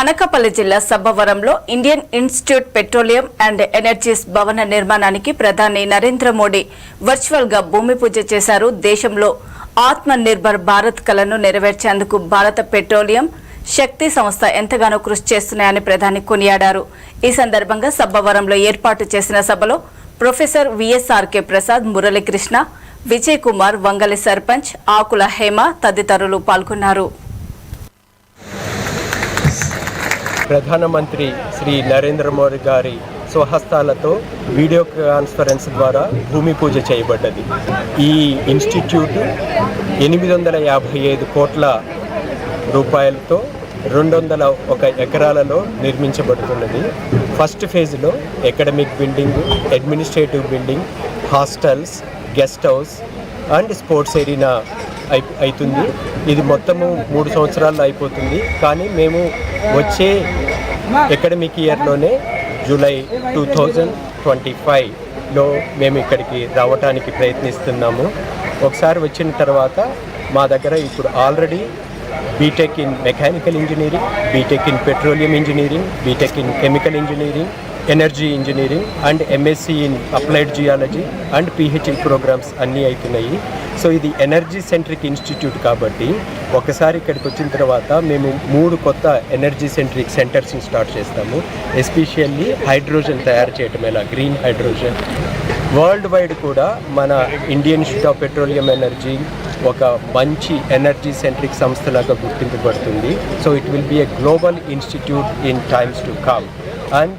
అనకాపల్లి జిల్లా సబ్బవరంలో Indian institute petroleum and energies భవన నిర్మాణానికి ప్రధాని నరేంద్ర మోడీ వర్చువల్గా భూమి పూజ చేశారు. దేశంలో ఆత్మ నిర్భర్ భారత్ కలను నెరవేర్చేందుకు భారత పెట్రోలియం శక్తి సంస్థ ఎంతగానో కృషి చేస్తున్నాయని ప్రధాని కొనియాడారు. ఈ సందర్భంగా సబ్బవరంలో ఏర్పాటు చేసిన సభలో professor V S R K Prasad Muralikrishna Vijay Kumar Vangali sarpanch Akula Hema తదితరులు పాల్గొన్నారు. ప్రధానమంత్రి శ్రీ నరేంద్ర మోడీ గారి స్వహస్తాలతో వీడియో కాన్ఫరెన్స్ ద్వారా భూమి పూజ చేయబడ్డది. ఈ ఇన్స్టిట్యూట్ ఎనిమిది వందల యాభై ఐదు కోట్ల రూపాయలతో రెండు వందల ఒక ఎకరాలలో నిర్మించబడుతున్నది. ఫస్ట్ ఫేజ్లో academic building administrative building hostels guest house and sports area అయి అవుతుంది ఇది మొత్తము మూడు సంవత్సరాల్లో అయిపోతుంది. కానీ మేము వచ్చే అకాడమిక్ ఇయర్లోనే జూలై టూ థౌజండ్ ట్వంటీ ఫైవ్లో మేము ఇక్కడికి రావటానికి ప్రయత్నిస్తున్నాము. ఒకసారి వచ్చిన తర్వాత మా దగ్గర ఇప్పుడు already BTech in mechanical engineering BTech in petroleum engineering BTech in chemical engineering energy engineering and MSc in applied geology and PhD programs అన్నీ అవుతున్నాయి సో ఇది ఎనర్జీ సెంట్రిక్ ఇన్స్టిట్యూట్ కాబట్టి ఒకసారి ఇక్కడికి వచ్చిన తర్వాత మేము మూడు కొత్త ఎనర్జీ సెంట్రిక్ సెంటర్స్ని స్టార్ట్ చేస్తాము. ఎస్పెషల్లీ హైడ్రోజన్ తయారు చేయటం ఎలా? గ్రీన్ హైడ్రోజన్ వరల్డ్ వైడ్ కూడా మన Indian institute of petroleum energy ఒక మంచి ఎనర్జీ సెంట్రిక్ సంస్థలాగా గుర్తింపబడుతుంది. So it will be a global institute in times to come and